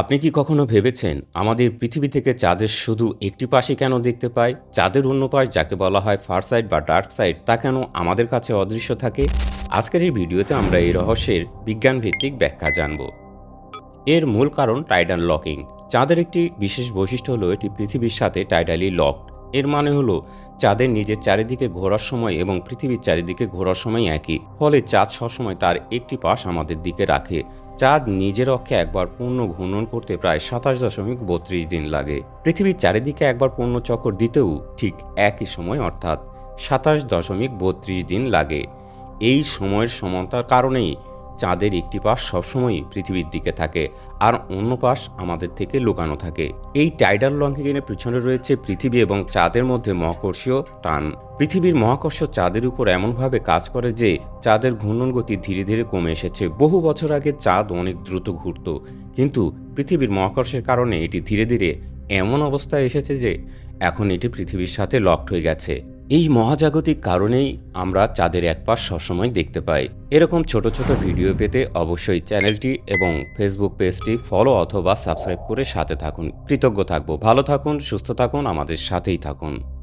আপনি কি কখনো ভেবেছেন আমাদের পৃথিবী থেকে চাঁদের শুধু একটি পাশে কেন দেখতে পাই? চাঁদের অন্য পাশ যাকে বলা হয় ফার সাইড বা ডার্ক সাইড, তা কেন আমাদের কাছে অদৃশ্য থাকে? আজকের এই ভিডিওতে আমরা এই রহস্যের বিজ্ঞানভিত্তিক ব্যাখ্যা জানব। এর মূল কারণ টাইডাল লকিং চাঁদের একটি বিশেষ বৈশিষ্ট্য হলো এটি পৃথিবীর সাথে টাইডালি লকড এর মানে হলো, চাঁদের নিজের চারিদিকে ঘোরার সময় এবং পৃথিবীর চারিদিকে ঘোরার সময় একই। ফলে চাঁদ সবসময় তার একটি পাশ আমাদের দিকে রাখে। চাঁদ নিজের অক্ষে একবার পূর্ণ ঘূর্ণন করতে প্রায় সাতাশ দশমিক বত্রিশ দিন লাগে। পৃথিবীর চারিদিকে একবার পূর্ণ চক্কর দিতেও ঠিক একই সময় অর্থাৎ সাতাশ দশমিক বত্রিশ দিন লাগে। এই সময়ের সমানতার কারণেই চাঁদের একটি পাশ সবসময়ই পৃথিবীর দিকে থাকে, আর অন্য পাশ আমাদের থেকে লুকানো থাকে। এই টাইডাল লঙ্ঘনের পিছনে রয়েছে পৃথিবী এবং চাঁদের মধ্যে মহাকর্ষীয় টান। পৃথিবীর মহাকর্ষ চাঁদের উপর এমনভাবে কাজ করে যে, চাঁদের ঘূর্ণন গতি ধীরে ধীরে কমে এসেছে। বহু বছর আগে চাঁদ অনেক দ্রুত ঘুরত, কিন্তু পৃথিবীর মহাকর্ষের কারণে এটি ধীরে ধীরে এমন অবস্থায় এসেছে যে, এখন এটি পৃথিবীর সাথে লকড হয়ে গেছে। এই মহাজাগতিক কারণেই আমরা চাঁদের এক পাশ সবসময় দেখতে পাই। এরকম ছোট ছোট ভিডিও পেতে অবশ্যই চ্যানেলটি এবং ফেসবুক পেজটি ফলো অথবা সাবস্ক্রাইব করে সাথে থাকুন। কৃতজ্ঞ থাকব। ভালো থাকুন, সুস্থ থাকুন, আমাদের সাথেই থাকুন।